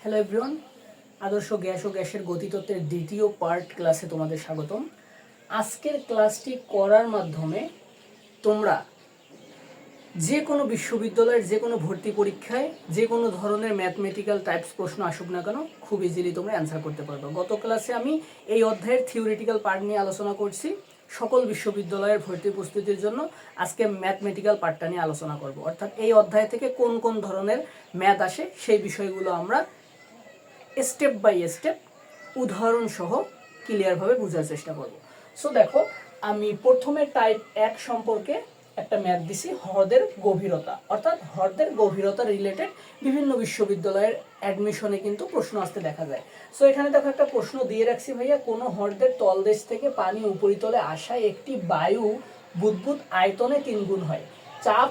Hello everyone আদর্শ gas ও গ্যাসের গতিতত্ত্বের দ্বিতীয় পার্ট ক্লাসে তোমাদের স্বাগতম। আজকের ক্লাসটি করার মাধ্যমে তোমরা যে কোনো বিশ্ববিদ্যালয়ের যে কোনো ভর্তি পরীক্ষায় যে কোনো ধরনের ম্যাথমেটিক্যাল টাইপস প্রশ্ন আসুক না কেন, খুব ইজিলি তোমরা অ্যান্সার করতে পারবে। গত ক্লাসে আমি এই অধ্যায়ের থিওরিটিক্যাল পার্ট নিয়ে আলোচনা করছি, সকল বিশ্ববিদ্যালয়ের ভর্তি প্রস্তুতির জন্য। আজকে ম্যাথমেটিক্যাল পার্টটা নিয়ে আলোচনা করব। অর্থাৎ এই অধ্যায় থেকে কোন কোন ধরনের ম্যাথ আসে, সেই বিষয়গুলো আমরা স্টেপ বাই স্টেপ উদাহরণ সহ ক্লিয়ারভাবে বোঝার চেষ্টা করব। সো দেখো, আমি প্রথমে টাইপ এক সম্পর্কে একটা ম্যাথ দিছি, হ্রদের গভীরতা। অর্থাৎ হ্রদের গভীরতা রিলেটেড বিভিন্ন বিশ্ববিদ্যালয়ের অ্যাডমিশনে কিন্তু প্রশ্ন আসতে দেখা যায়। সো এখানে দেখো একটা প্রশ্ন দিয়ে রাখছি ভাইয়া, কোনো হ্রদের তলদেশ থেকে পানি উপরিতলে আসায় একটি বায়ু বুদবুদ আয়তনে তিন গুণ হয়। চাপ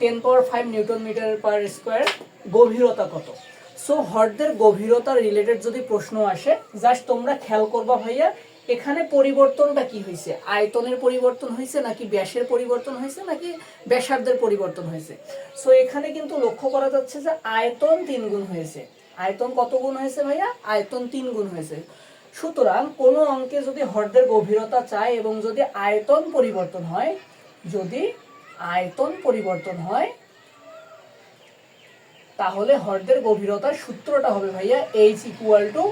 ten power five newton metre per square গভীরতা কত? সো হ্রদের গভীরতা রিলেটেড যদি প্রশ্ন আসে জাস্ট তোমরা খেয়াল করবা ভাইয়া, এখানে পরিবর্তনটা কি হয়েছে আয়তনের পরিবর্তন হয়েছে নাকি ব্যাসের পরিবর্তন হয়েছে নাকি ব্যাসার্ধের পরিবর্তন হয়েছে সো এখানে কিন্তু লক্ষ্য করা যাচ্ছে যে আয়তন তিন গুণ হয়েছে। আয়তন কত গুণ হয়েছে ভাইয়া? আয়তন তিন গুণ হয়েছে। সুতরাং কোনো অঙ্কে যদি হ্রদের গভীরতা চায় এবং যদি আয়তন পরিবর্তন হয়, যদি আয়তন পরিবর্তন হয় তাহলে হ্রদের গভীরতার সূত্রটা হবে ভাইয়া H equal to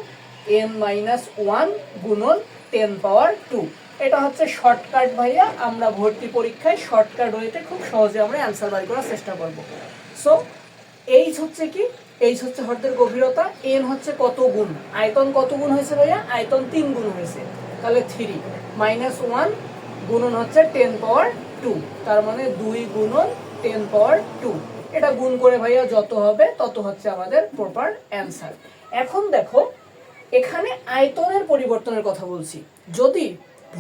N minus one গুণন টেন পাওয়ার টু এটা হচ্ছে শর্টকাট ভাইয়া, আমরা ভর্তি পরীক্ষায় শর্টকাট ওয়েতে খুব সহজে আমরা অ্যান্সার বাই করার চেষ্টা করব। সো এইচ হচ্ছে কি? এইচ হচ্ছে হ্রদের গভীরতা এন হচ্ছে কত গুণ? আয়তন কত গুণ হয়েছে ভাইয়া? আয়তন তিন গুণ হয়েছে। তাহলে থ্রি মাইনাস ওয়ান গুণন হচ্ছে টেন পাওয়ার টু তার মানে দুই গুণন টেন পাওয়ার টু এটা গুণ করে ভাইয়া যত হবে, তত হচ্ছে আমাদের প্রপার অ্যান্সার এখন দেখো, এখানে আয়তনের পরিবর্তনের কথা বলছি। যদি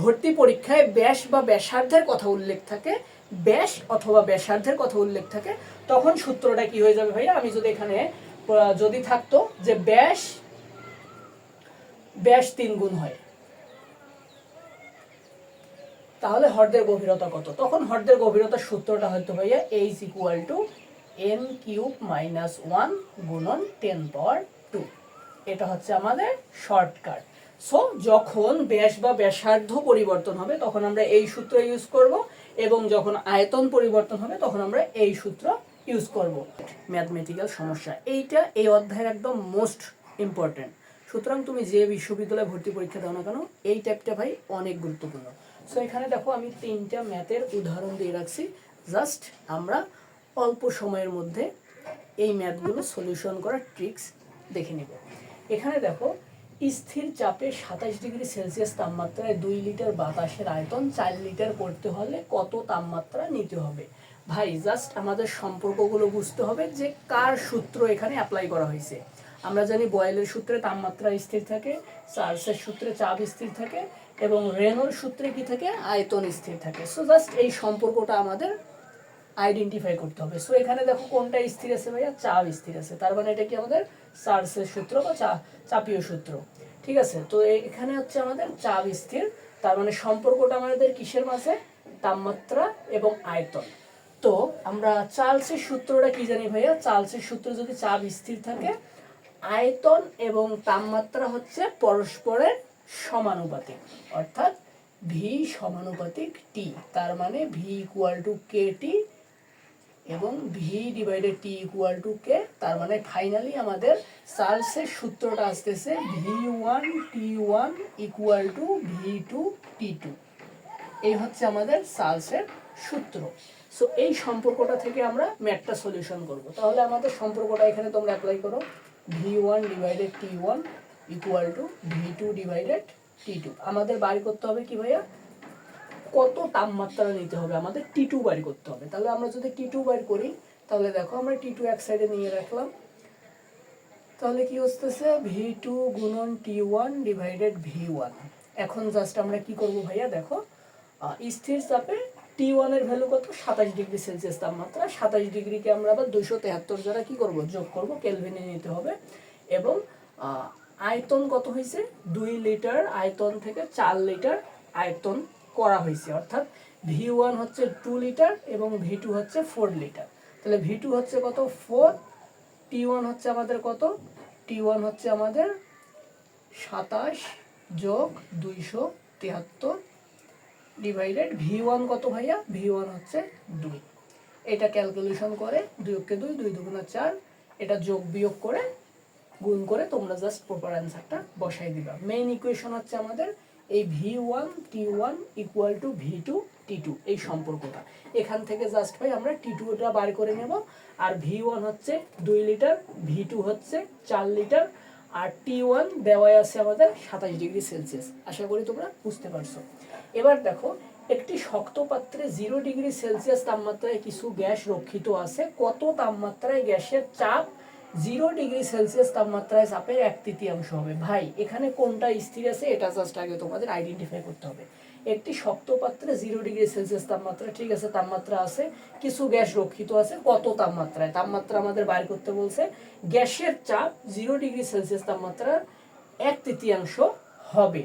ভর্তি পরীক্ষায় ব্যাস বা ব্যাসার্ধের কথা উল্লেখ থাকে, ব্যাস অথবা ব্যাসার্ধের কথা উল্লেখ থাকে, তখন সূত্রটা কি হয়ে যাবে ভাইয়া? আমি যদি এখানে যদি থাকতো যে ব্যাস ব্যাস তিন গুণ হয়, তাহলে হ্রদের গভীরতা কত? তখন হ্রদের গভীরতার সূত্রটা হয়তো ভাইয়া H equal to N cube minus one গুণন টেন পাওয়ার টু। এটা হচ্ছে আমাদের শর্টকাট। সো, যখন ব্যাস বা ব্যাসার্ধ পরিবর্তন হবে, তখন আমরা এই সূত্র ইউজ করব, এবং যখন আয়তন পরিবর্তন হবে, তখন আমরা এই সূত্র ইউজ করব। ম্যাথমেটিক্যাল সমস্যা। এইটা এই অধ্যায়ের একদম মোস্ট ইম্পর্টেন্ট সুতরাং তুমি যে বিশ্ববিদ্যালয়ে ভর্তি পরীক্ষা দাও না কেন, এই টাইপটা ভাই অনেক গুরুত্বপূর্ণ। সো এখানে দেখো, আমি তিনটা ম্যাথের উদাহরণ দিয়ে রাখছি। জাস্ট আমরা অল্প সময়ের মধ্যে এই ম্যাথগুলো সলিউশন করার ট্রিক্স দেখে নেব। এখানে দেখো, স্থির চাপে সাতাশ ডিগ্রি সেলসিয়াস তাপমাত্রায় দুই লিটার বাতাসের আয়তন চার লিটার করতে হলে কত তাপমাত্রা নিতে হবে? ভাই জাস্ট আমাদের সম্পর্কগুলো বুঝতে হবে যে কার সূত্র এখানে অ্যাপ্লাই করা হয়েছে। আমরা জানি বয়েলের সূত্রে তাপমাত্রা স্থির থাকে চার্লসের সূত্রে চাপ স্থির থাকে এবং রেনোর সূত্রে কি থাকে? আয়তন স্থির থাকে। সো জাস্ট এই সম্পর্কটা আমাদের আইডেন্টিফাই করতে হবে। সো এখানে দেখো কোনটা স্থির আছে ভাইয়া? চাপ স্থির আছে। তার মানে এটা কি আমাদের? চার্লসের সূত্র বা চা চাপীয় সূত্র। ঠিক আছে? তো এখানে হচ্ছে আমাদের চাপ স্থির। তার মানে সম্পর্কটা আমাদের কিসের মাঝে? তাপমাত্রা এবং আয়তন। তো আমরা চার্লসের সূত্রটা কি জানি ভাইয়া? চার্লসের সূত্র যদি চাপ স্থির থাকে, আয়তন এবং তাপমাত্রা হচ্ছে পরস্পরের সমানুপাতিক। অর্থাৎ ভি সমানুপাতিক টি তার মানে V equal to K T এবং V divided T equal to K তার মানে ফাইনালি আমাদের চার্লসের সূত্রটা আসতেছে V one T one equal to V two T two এই হচ্ছে আমাদের চার্লসের সূত্র। সো এই সম্পর্কটা থেকে আমরা ম্যাথটা সলিউশন করব। তাহলে আমাদের সম্পর্কটা এখানে তোমরা অ্যাপ্লাই করো। V one divided T one equal to V two divided T two আমাদের বাড়ি করতে হবে কি ভাইয়া? কত তাপমাত্রা নিতে হবে? আমাদের টি টু করতে হবে। তাহলে আমরা যদি টি টু করি, তাহলে দেখো আমরা টি টু এক সাইডে নিয়ে রাখলাম। তাহলে কি হচ্ছে? ভি টু গুণন T one divided V one এখন জাস্ট আমরা কি করব ভাইয়া? দেখো স্থির চাপে টি ওয়ানের ভ্যালু কত? সাতাশ ডিগ্রি সেলসিয়াস তাপমাত্রা। সাতাশ ডিগ্রিকে আমরা আবার দুশো তেহাত্তর দ্বারা কি করব? যোগ করব কেলভিনে নিতে হবে। এবং আয়তন কত হয়েছে? দুই লিটার আয়তন থেকে চার লিটার আয়তন করা হয়েছে। অর্থাৎ ভি ওয়ান হচ্ছে টু লিটার এবং ভি টু হচ্ছে ফোর লিটার তাহলে ভি টু হচ্ছে কত? ফোর টি ওয়ান হচ্ছে আমাদের কত? টি ওয়ান হচ্ছে আমাদের সাতাশ যোগ দুইশো তিয়াত্তর ডিভাইডেড ভি ওয়ান কত ভাইয়া? ভি ওয়ান হচ্ছে দুই। এটা ক্যালকুলেশন করে দুই অক্ষে দুই দুই দুগুণা চার, এটা যোগ বিয়োগ করে গুণ করে তোমরা জাস্ট প্রপার অ্যান্সারটা বসাই দিবা। মেইন ইকুয়েশন হচ্ছে আমাদের এই V one T one equal to V two T two এই সম্পর্কটা। এখান থেকে জাস্ট ভাই আমরা টি টুটা বার করে নেব। আর ভি ওয়ান হচ্ছে দুই লিটার ভি টু হচ্ছে চার লিটার, আর টি ওয়ান দেওয়াই আছে আমাদের সাতাশ ডিগ্রি সেলসিয়াস। আশা করি তোমরা বুঝতে পারছ। এবার দেখো, একটি শক্ত পাত্রে জিরো ডিগ্রি সেলসিয়াস তাপমাত্রায় কিছু গ্যাস রক্ষিত আছে। কত তাপমাত্রায় গ্যাসের চাপ জিরো ডিগ্রি সেলসিয়াস তাপমাত্রায় চাপের এক তৃতীয়াংশ হবে। ভাই, এখানে কোনটা স্থির আছে এটা জাস্ট আগে তোমাদের আইডেন্টিফাই করতে হবে। একটি শক্ত পাত্রে জিরো ডিগ্রি সেলসিয়াস তাপমাত্রা ঠিক আছে, তাপমাত্রা আছে, কিছু গ্যাস রক্ষিত আছে, কত তাপমাত্রায়? তাপমাত্রা আমাদের বাইর করতে বলছে, গ্যাসের চাপ জিরো ডিগ্রি সেলসিয়াস তাপমাত্রার এক তৃতীয়াংশ হবে।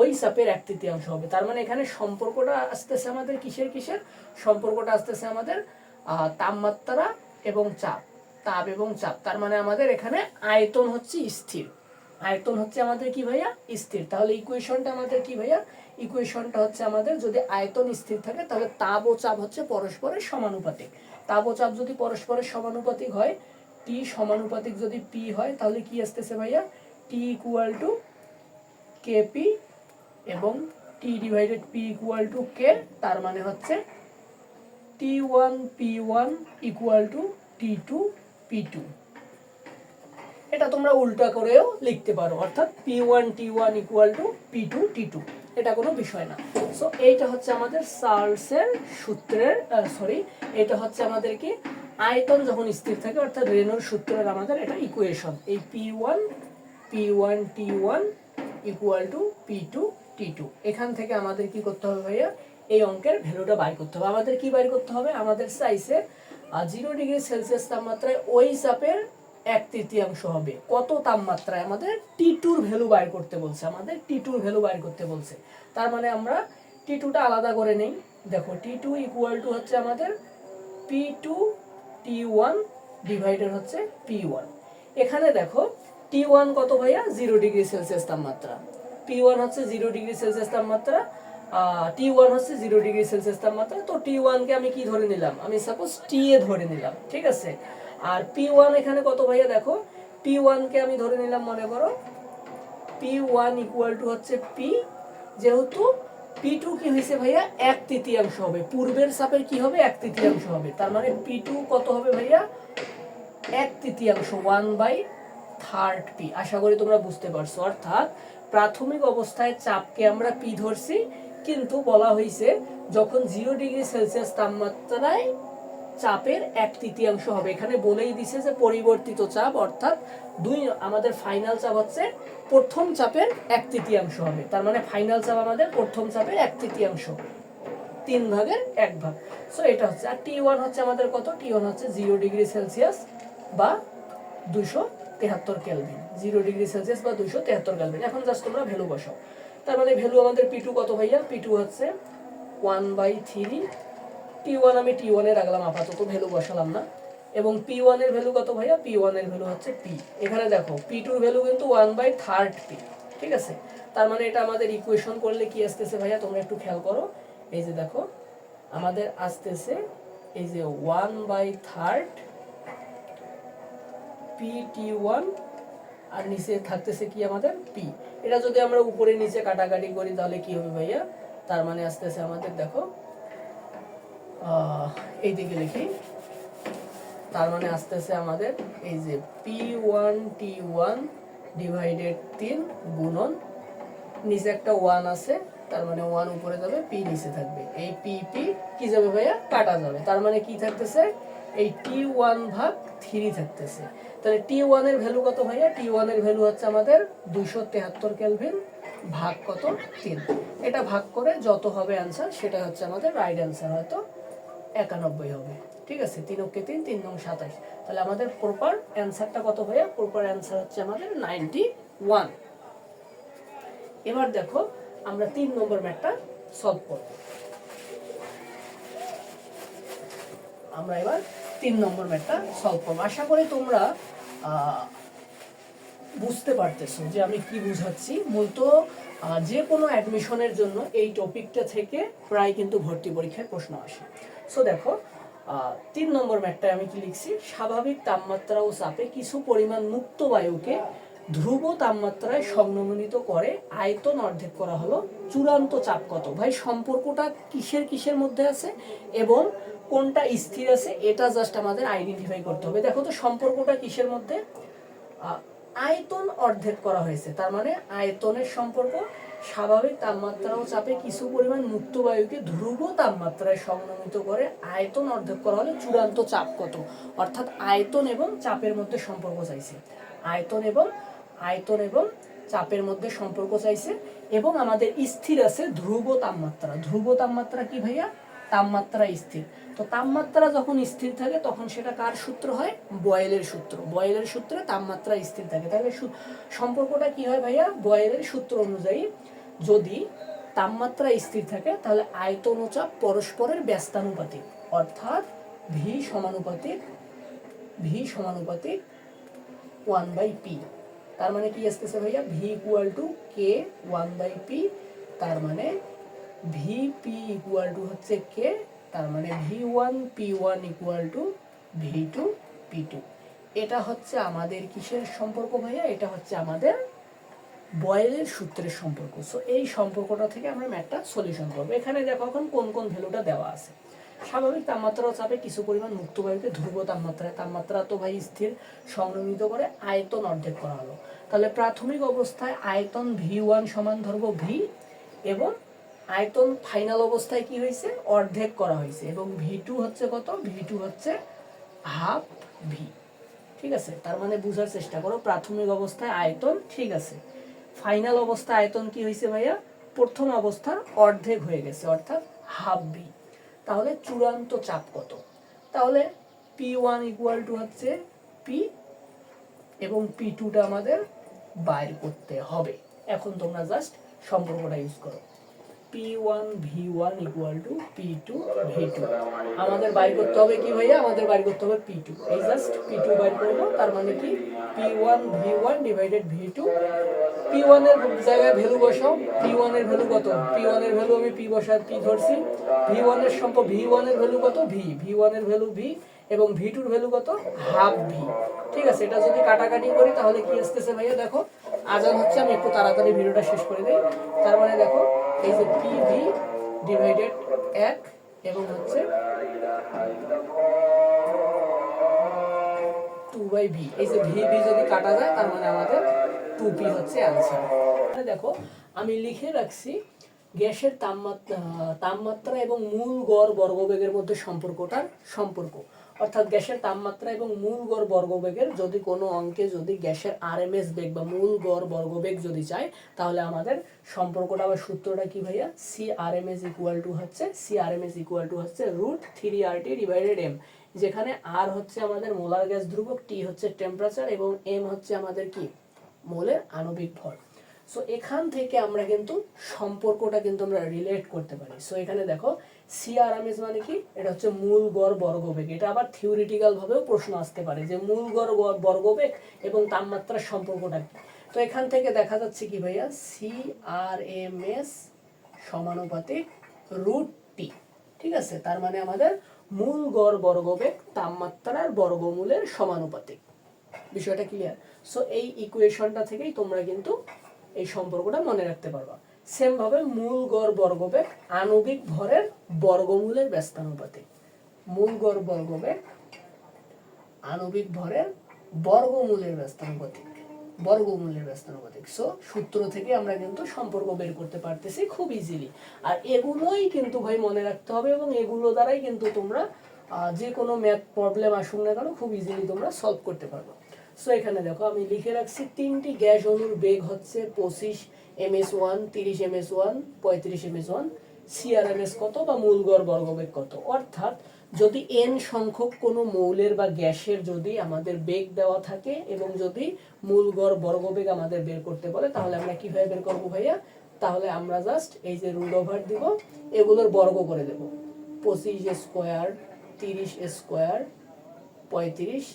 ওই চাপের এক তৃতীয়াংশ হবে। তার মানে এখানে সম্পর্কটা আসতেছে আমাদের কিসের কিসের? সম্পর্কটা আসতেছে আমাদের তাপমাত্রা এবং চাপ। তাপ এবং চাপ। তার মানে আমাদের এখানে আয়তন হচ্ছে স্থির। আয়তন হচ্ছে আমাদের কি ভাইয়া? স্থির। তাহলে ইকুয়েশনটা আমাদের কি ভাইয়া? ইকুয়েশনটা হচ্ছে আমাদের যদি আয়তন স্থির থাকে, তাহলে তাপ ও চাপ হচ্ছে পরস্পরের সমানুপাতিক। তাপ ও চাপ যদি পরস্পরের সমানুপাতিক হয় টি সমানুপাতিক যদি পি হয়, তাহলে কি আসতেছে ভাইয়া? টি ইকুয়াল টু কেপি এবং T divided P equal to K তার মানে হচ্ছে T one P one equal to T two P two এটা তোমরা উল্টা করেও লিখতে পারো, অর্থাৎ P one T one equal to P two T two এটা কোনো বিষয় না। সো এইটা হচ্ছে আমাদের সার্লসের সূত্রের সরি এটা হচ্ছে আমাদের কি? আয়তন যখন স্থির থাকে, অর্থাৎ রেনোর সূত্রের আমাদের এটা ইকুয়েশন এই P one P one T one equal to P two T two এখান থেকে আমাদের কি করতে হবে ভাইয়া? এই অঙ্কের ভ্যালুটা বাইর করতে হবে। আমাদের কি বাইর করতে হবে? আমাদের চাইছে জিরো ডিগ্রি সেলসিয়াস তাপমাত্রায় ওই চাপের এক তৃতীয়াংশ হবে। কত তাপমাত্রায়? আমাদের টি টুর ভ্যালু বাইর করতে বলছে, আমাদের টি টুর ভ্যালু বাইর করতে বলছে। তার মানে আমরা টি টুটা আলাদা করে নেই। দেখো টি টু ইকুয়াল টু হচ্ছে আমাদের P two T one divided হচ্ছে পি ওয়ান এখানে দেখো টি ওয়ান কত ভাইয়া? জিরো ডিগ্রি সেলসিয়াস তাপমাত্রা। পি ওয়ান হচ্ছে জিরো ডিগ্রি সেলসিয়াস তাপমাত্রা। টি ওয়ান হচ্ছে জিরো ডিগ্রি সেলসিয়াস তাপমাত্রা। তো টি ওয়ানকে আমি কি ধরে নিলাম? আমি সাপোজ টি এ ধরে নিলাম, ঠিক আছে? আর পি ওয়ান এখানে কত ভাইয়া দেখো? পি ওয়ানকে আমি ধরে নিলাম, মনে করো। পি ওয়ান ইকুয়াল টু হচ্ছে পি যেহেতু পি টু কি হয়েছে ভাইয়া? এক তৃতীয়াংশ হবে। পূর্বের চাপের কি হবে? এক তৃতীয়াংশ হবে। তার মানে পি টু কত হবে ভাইয়া? এক তৃতীয়াংশ ওয়ান বাই থার্ড পি আশা করি তোমরা বুঝতে পারছ। অর্থাৎ প্রাথমিক অবস্থায় চাপকে আমরা পি ধরছি। কিন্তু বলা হয়েছে, যখন জিরো ডিগ্রি সেলসিয়াস তাপমাত্রায় চাপের এক তৃতীয়াংশ হবে। এখানে বলেই দিছে যে পরিবর্তিত চাপ অর্থাৎ দুই, আমাদের ফাইনাল চাপ হচ্ছে প্রথম চাপের এক তৃতীয়াংশ হবে। তার মানে ফাইনাল চাপ আমাদের প্রথম চাপের এক তৃতীয়াংশ। তিন ভাগের এক ভাগ। সো এটা হচ্ছে। আর টি ওয়ান হচ্ছে আমাদের কত? টি ওয়ান হচ্ছে জিরো ডিগ্রি সেলসিয়াস বা দুশো তেহাত্তর কেলভিন জিরো ডিগ্রি সেলসিয়াস বা দুশো তেহাত্তর কেলভিন এখন জাস্ট তোমরা ভ্যালু বসাও। তার মানে ভ্যালু আমাদের পি টু কত ভাইয়া? পি টু হচ্ছে one by three T one আমি টি ওয়ানে রাখলাম আপাতত ভ্যালু বসালাম না। এবং পি ওয়ানের ভ্যালু কত ভাইয়া? পি ওয়ানের ভ্যালু হচ্ছে পি এখানে দেখো পি টুর ভ্যালু কিন্তু ওয়ান বাই থার্ড পি ঠিক আছে? তার মানে এটা আমাদের ইকুয়েশন করলে কি আসতেছে ভাইয়া? তোমরা একটু খেয়াল করো। এই যে দেখো, আমাদের আসতেছে এই যে one by third P T one আর নিচে থাকতেছে কি আমাদের পি। এটা যদি আমরা উপরে নিচে কাটাকাটি করি তাহলে কি হবে ভাইয়া? তার মানে আসতেছে আমাদের দেখো আহ, এইদিকে লিখি। তার মানে আসতেছে আমাদের এই যে P one T one divided তিন গুণন নিচে একটা ওয়ান আছে তার মানে ওয়ান উপরে যাবে পি নিচে থাকবে। এই পি পি কি যাবে ভাইয়া? কাটা যাবে। তার মানে কি থাকতেছে? এই টি ওয়ান ভাগ থ্রি থাকতেছে। তাহলে টি ওয়ানের ভ্যালু কত ভাইয়া? টি ওয়ানের ভ্যালু হচ্ছে আমাদের দুইশো তেহাত্তর কেলভিন ভাগ কত? তিন। এটা ভাগ করে যত হবে অ্যান্সার সেটা হচ্ছে আমাদের রাইট অ্যান্সার হয়তো একানব্বই হবে। ঠিক আছে? তিন অক্ষে তিন তিন নং সাতাশ। তাহলে আমাদের প্রপার অ্যান্সারটা কত ভাইয়া? প্রপার অ্যান্সার হচ্ছে আমাদের নাইনটি ওয়ান এবার দেখো, আমরা তিন নম্বর ম্যাথটা সলভ করব। আমরা এবার তিন নম্বর ম্যাথটা সলভ করব। আশা করি তোমরা বুঝতে পারতেছো যে আমি কি বুঝাচ্ছি। মূলত যে কোনো অ্যাডমিশনের জন্য এই টপিকটা থেকে প্রায় কিন্তু ভর্তি পরীক্ষায় প্রশ্ন আসে। সো দেখো তিন নম্বর ম্যাটটায় আমি কি লিখছি? স্বাভাবিক তাপমাত্রা ও চাপে কিছু পরিমাণ মুক্ত বায়ুকে ধ্রুব তাপমাত্রায় সংনমিত করে আয়তন অর্ধেক করা হলো। চূড়ান্ত চাপ কত? ভাই, সম্পর্কটা কিসের কিসের মধ্যে আছে? এবং কোনটা স্থির আছে, এটা জাস্ট আমাদের আইডেন্টিফাই করতে হবে। দেখো তো, সম্পর্কটা কিসের মধ্যে? আয়তন অর্ধেক করা হয়েছে। তার মানে আয়তনের সম্পর্ক স্বাভাবিক তাপমাত্রা ও চাপে, কিছু পরিমাণ মুক্ত বায়ুকে ধ্রুব তাপমাত্রায় সংনমিত করে আয়তন অর্ধেক করা হলে চূড়ান্ত চাপ কত? অর্থাৎ আয়তন এবং চাপের মধ্যে সম্পর্ক চাইছে। আয়তন এবং আয়তন এবং চাপের মধ্যে সম্পর্ক চাইছে এবং আমাদের স্থির আছে ধ্রুব তাপমাত্রা। ধ্রুব তাপমাত্রা কি ভাইয়া? তাপমাত্রা স্থির। তো তাপমাত্রা যখন স্থির থাকে, তখন সেটা কার সূত্র হয়? বয়েলের সূত্র। বয়েলের সূত্রে তাপমাত্রা স্থির থাকে। তাহলে সম্পর্কটা কি হয় ভাইয়া? বয়েলের সূত্র অনুযায়ী যদি তাপমাত্রা স্থির থাকে, তাহলে আয়তন ও চাপ পরস্পরের ব্যস্তানুপাতিক, অর্থাৎ ভি সমানুপাতিক ভি সমানুপাতিক ওয়ান বাই পি তার মানে কি আসতেছে ভাইয়া? V equal to K one by P তার মানে ভি পি ইকুয়াল টু হচ্ছে কে তার মানে V one P one equal to V two P two এটা হচ্ছে আমাদের কিসের সম্পর্ক ভাইয়া? এটা হচ্ছে আমাদের বয়েলের সূত্রের সম্পর্ক। সো এই সম্পর্কটা থেকে আমরা ম্যাটটা সলিউশন করব। এখানে দেখো এখন কোন কোন ভ্যালুটা দেওয়া আছে। স্বাভাবিক তাপমাত্রা চাপে, কিছু পরিমাণ মুক্ত বায়ুকে ধ্রুব তাপমাত্রায়। তাপমাত্রা তো ভাই স্থির সংরক্ষিত করে আয়তন অর্ধেক করা হলো। তাহলে প্রাথমিক অবস্থায় আয়তন ভি ওয়ান সমান ধরবো ভি এবং আয়তন ফাইনাল অবস্থায় কি হয়েছে? অর্ধেক করা হয়েছে। এবং ভি টু হচ্ছে কত? ভি টু হচ্ছে হাফ ভি ঠিক আছে? তার মানে বোঝার চেষ্টা করো, প্রাথমিক অবস্থায় আয়তন ঠিক আছে। ফাইনাল অবস্থায় আয়তন কি হয়েছে ভাইয়া? প্রথম অবস্থার অর্ধেক হয়ে গেছে, অর্থাৎ হাফ ভি তাহলে চূড়ান্ত চাপ কত? তাহলে পি ওয়ান ইকুয়াল টু হচ্ছে পি এবং পি টুটা আমাদের বাইর করতে হবে। এখন তোমরা জাস্ট সম্পর্কটা ইউজ করো। P one V one equal to P two V two আমাদের বাইর করতে হবে কি ভাইয়া? আমাদের বাইর করতে হবে পি টু এই জাস্ট পি টু বাইর করব, তার মানে কি? P one V one divided V two P ওয়ানের জায়গায় ভ্যালু বসাও। পি ওয়ানের ভ্যালু কত? পি ওয়ানের ভ্যালু আমি পি বসা পি ধরছি? ভি ওয়ানের সম্পর্ক ভি ওয়ানের ভ্যালু কত? ভি ভি ওয়ানের ভ্যালু ভি এবং ভি টুর ভ্যালু কত? হাফ ভি ঠিক আছে, এটা যদি কাটাকাটি করি তাহলে কি আসতেছে ভাইয়া? দেখো আজান হচ্ছে, আমি একটু তাড়াতাড়ি ভিডিওটা শেষ করে দিই। তার মানে দেখো, এই যে পি ভি ডিভাইডেড এক এবং হচ্ছে টু বাই ভি এই যে ভি ভি যদি কাটা যায়, তার মানে আমাদের টু পি হচ্ছে অ্যান্সার দেখো, আমি লিখে রাখছি গ্যাসের তাপমাত্রা তাপমাত্রা এবং মূল গড় বর্গবেগের মধ্যে সম্পর্কটার সম্পর্ক। অর্থাৎ গ্যাসের তাপমাত্রা এবং মূল গড় বর্গবেগের যদি কোনো অঙ্কে যদি গ্যাসের আরএমএস বেগ বা মূল গড় বর্গবেগ যদি চাই তাহলে আমাদের সম্পর্কটা বা সূত্রটা কি ভাইয়া? C R M S equal to হচ্ছে C R M S equal to হচ্ছে root three R T divided M যেখানে আর হচ্ছে আমাদের মোলার গ্যাস ধ্রুবক টি হচ্ছে টেম্পারেচার এবং এম হচ্ছে আমাদের কি? মোলের আণবিক ভর। সো এখান থেকে আমরা কিন্তু সম্পর্কটা কিন্তু আমরা রিলেট করতে পারি। সো এখানে দেখো সিআরএমএস মানে কি? এটা হচ্ছে মূল গড় বর্গবেগ। এটা আবার থিওরিটিক্যাল ভাবেও প্রশ্ন আসতে পারে যে মূল গড় বর্গবেগ এবং তাপমাত্রার সম্পর্কটা কি? তো এখান থেকে দেখা যাচ্ছে কি ভাইয়া? সিআরএমএস সমানুপাতিক রুট টি ঠিক আছে? তার মানে আমাদের মূল গড় বর্গবেগ তাপমাত্রার বর্গমূলের সমানুপাতিক। বিষয়টা ক্লিয়ার সো এই ইকুয়েশনটা থেকেই তোমরা কিন্তু এই সম্পর্কটা মনে রাখতে পারবা। সেম ভাবে মূল গড় বর্গবেগ আণবিক ভরের বর্গমূলের ব্যস্তানুপাতিক মূল গড় বর্গবেগ আণবিক ভরের বর্গমূলের ব্যস্তানুপাতিক বর্গমূলের ব্যস্তানুপাতিক সো সূত্র থেকে আমরা কিন্তু সম্পর্ক বের করতে পারতেছি খুব ইজিলি আর এগুলোই কিন্তু ভাই মনে রাখতে হবে এবং এগুলো দ্বারাই কিন্তু তোমরা যে কোনো ম্যাথ প্রবলেম আসুক না কেন খুব ইজিলি তোমরা সলভ করতে পারবে। সো এখানে দেখো আমি লিখে রাখছি তিনটি গ্যাস অণুর বেগ হচ্ছে পঁচিশ এম এস ওয়ান তিরিশ এম এস ওয়ান পঁয়ত্রিশ এম এস ওয়ান সিআরএমএস কত বা মূল গড় বর্গবেগ কত? অর্থাৎ যদি এন সংখ্যক কোনো মৌলের বা গ্যাসের যদি আমাদের বেগ দেওয়া থাকে এবং যদি মূল গড় বর্গবেগ আমাদের বের করতে বলে, তাহলে আমরা কীভাবে বের করব ভাইয়া? তাহলে আমরা জাস্ট এই যে রুল ওভার দিব, এগুলোর বর্গ করে দেব। পঁচিশ স্কোয়ার তিরিশ স্কোয়ার পঁয়ত্রিশ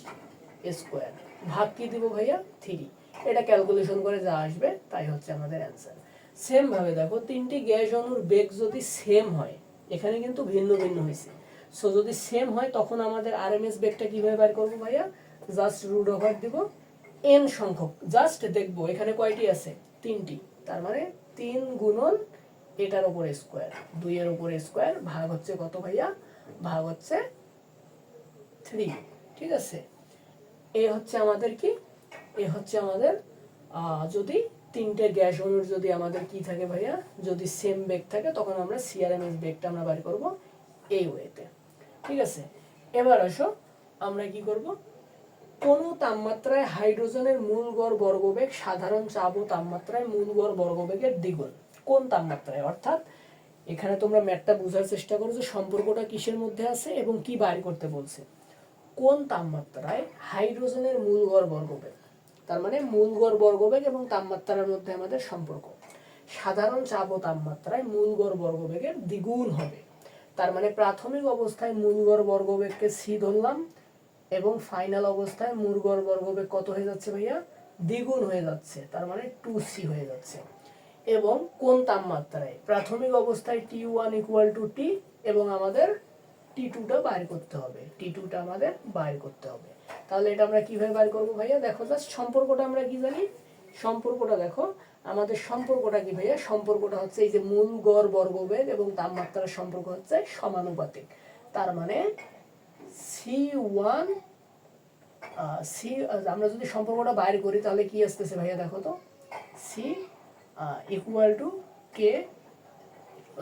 স্কোয়ার ভাগ কি দিব ভাইয়া? থ্রি এটা ক্যালকুলেশন করে যা আসবে, তাই হচ্ছে আমাদের অ্যান্সার সেম ভাবে দেখো, তিনটি গ্যাস অণুর বেগ যদি সেম হয়, এখানে কিন্তু ভিন্ন ভিন্ন হয়েছে। সো যদি সেম হয়, তখন আমাদের আরএমএস বেগটা কীভাবে বের করব ভাইয়া? জাস্ট রুট ওভার দিব এন সংখ্যক। জাস্ট দেখব, এখানে কয়টি আছে? তিনটি। তার মানে তিন গুণন এটার উপরে স্কোয়ার দুইয়ের উপরে স্কোয়ার ভাগ হচ্ছে কত ভাইয়া? ভাগ হচ্ছে থ্রি ঠিক আছে? এ হচ্ছে আমাদের কি? এ হচ্ছে আমাদের যদি তিনটে গ্যাস অণুর যদি আমাদের কি থাকে ভাইয়া, যদি সেম বেগ থাকে, তখন আমরা সিআরএমএস বেগটা আমরা বার করব এই ওয়েতে। ঠিক আছে? এবার আসো, আমরা কি করব? কোন তাপমাত্রায় হাইড্রোজেনের মূল গড় বর্গবেগ সাধারণ চাপ ও তাপমাত্রায় মূল গড় বর্গবেগের দ্বিগুণ। কোন তাপমাত্রায়? অর্থাৎ এখানে তোমরা ম্যাথটা বোঝার চেষ্টা করো যে সম্পর্কটা কিসের মধ্যে আছে এবং কি বাইর করতে বলছে। কোন তাপমাত্রায় হাইড্রোজেনের মূল গড় বর্গবেগ? তার মানে মূল গড় বর্গবেগ এবং তাপমাত্রার মধ্যে আমাদের সম্পর্ক। সাধারণ চাপ ও তাপমাত্রায় মূল গড় বর্গবেগের দ্বিগুণ হবে। তার মানে প্রাথমিক অবস্থায় মূল গড় বর্গবেগকে সি ধরলাম এবং ফাইনাল অবস্থায় মূল গড় বর্গবেগ কত হয়ে যাচ্ছে ভাইয়া? দ্বিগুণ হয়ে যাচ্ছে, তার মানে টু সি হয়ে যাচ্ছে। এবং কোন তাপমাত্রায়? প্রাথমিক অবস্থায় T one equal to T এবং আমাদের টি টুটা বাইর করতে হবে। টি টুটা আমাদের বাইর করতে হবে। তাহলে এটা আমরা কীভাবে বাইর করব ভাইয়া? দেখো জাস্ট সম্পর্কটা আমরা কি জানি? সম্পর্কটা দেখো, আমাদের সম্পর্কটা কি ভাইয়া? সম্পর্কটা হচ্ছে এই যে মূল গড় বর্গবেগ এবং তাপমাত্রার সম্পর্ক হচ্ছে সমানুপাতিক। তার মানে সি ওয়ান সি আমরা যদি সম্পর্কটা বাইর করি, তাহলে কি আসতেছে ভাইয়া দেখো তো? C equal to K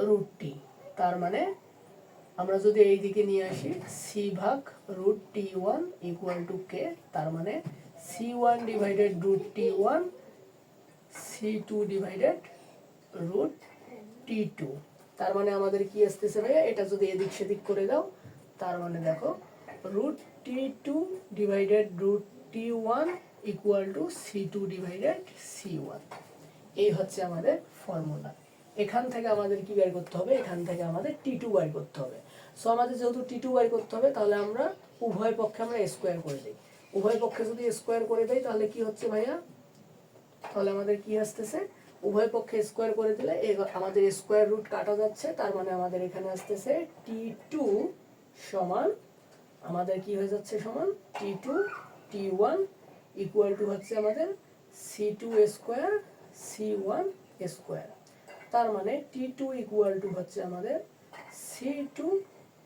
root T তার মানে আমরা যদি এই দিকে নিয়ে আসি সি ভাগ root T one equal to K তার মানে C one divided root T one C two divided root T two তার মানে আমাদের কি আসতেছে ভাইয়া? এটা যদি এদিক সেদিক করে দাও, তার মানে দেখো root T two divided root T one equal to C two divided C one এই হচ্ছে আমাদের ফর্মুলা এখান থেকে আমাদের কি বের করতে হবে? এখান থেকে আমাদের টি টু বের করতে হবে। সো আমাদের যেহেতু টি টু বের করতে হবে, তাহলে আমরা উভয় পক্ষে আমরা স্কোয়ার করে দিই। উভয় পক্ষে যদি স্কোয়ার করে দেয় তাহলে কি হচ্ছে ভাইয়া? তাহলে আমাদের কি আসতেছে? উভয় পক্ষে স্কোয়ার করে দিলে আমাদের স্কোয়ার রুট কাটা যাচ্ছে, তার মানে আমাদের এখানে আসতেছে টি টু সমান, আমাদের কি হয়ে যাচ্ছে সমান? T two T one equal to হচ্ছে আমাদের C two square C one square তার মানে টি টু ইকুয়াল টু হচ্ছে আমাদের সি টু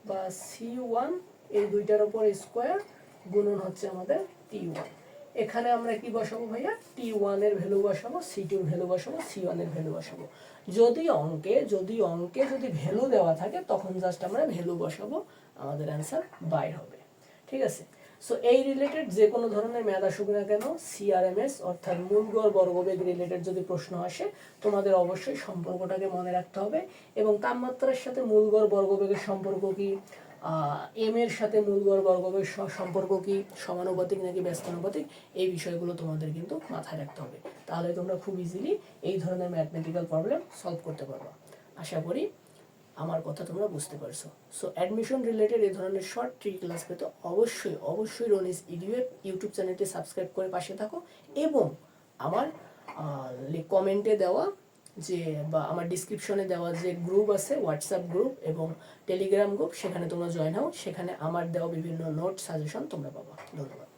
বা সি ওয়ান এই দুইটার ওপর স্কোয়ার গুণন হচ্ছে আমাদের টি ওয়ান এখানে আমরা কি বসাবো ভাইয়া? টি ওয়ানের ভ্যালু বসাবো সি টুর ভ্যালু বসাবো সি ওয়ানের ভ্যালু বসাবো। যদি অঙ্কে যদি অঙ্কে যদি ভ্যালু দেওয়া থাকে, তখন জাস্ট আমরা ভ্যালু বসাবো, আমাদের অ্যান্সার বাইর হবে। ঠিক আছে? সো এই রিলেটেড যে কোনো ধরনের ম্যাথ আসুক না কেন সিআরএমএস অর্থাৎ মূলগড় বর্গবেগ রিলেটেড যদি প্রশ্ন আসে, তোমাদের অবশ্যই সম্পর্কটাকে মনে রাখতে হবে এবং তাপমাত্রার সাথে মূলগড় বর্গবেগের সম্পর্ক কি? এম এর সাথে মূলগড় বর্গবেগ সম্পর্ক কি? সমানুপাতিক নাকি ব্যস্তানুপাতিক? এই বিষয়গুলো তোমাদের কিন্তু মাথায় রাখতে হবে। তাহলে তোমরা খুব ইজিলি এই ধরনের ম্যাথমেটিক্যাল প্রবলেম সলভ করতে পারবা। আশা করি আমার কথা তোমরা বুঝতে পারছ। সো অ্যাডমিশন রিলেটেড এই ধরনের শর্ট ট্রি ক্লাস পেতে অবশ্যই অবশ্যই রনিস ইডিউএফ ইউটিউব চ্যানেলটি সাবস্ক্রাইব করে পাশে থাকো এবং আমার কমেন্টে দেওয়া যে, বা আমার ডিসক্রিপশনে দেওয়া যে গ্রুপ আছে হোয়াটসঅ্যাপ গ্রুপ এবং টেলিগ্রাম গ্রুপ সেখানে তোমরা জয়েন হও। সেখানে আমার দেওয়া বিভিন্ন নোট সাজেশন তোমরা পাবা। ধন্যবাদ।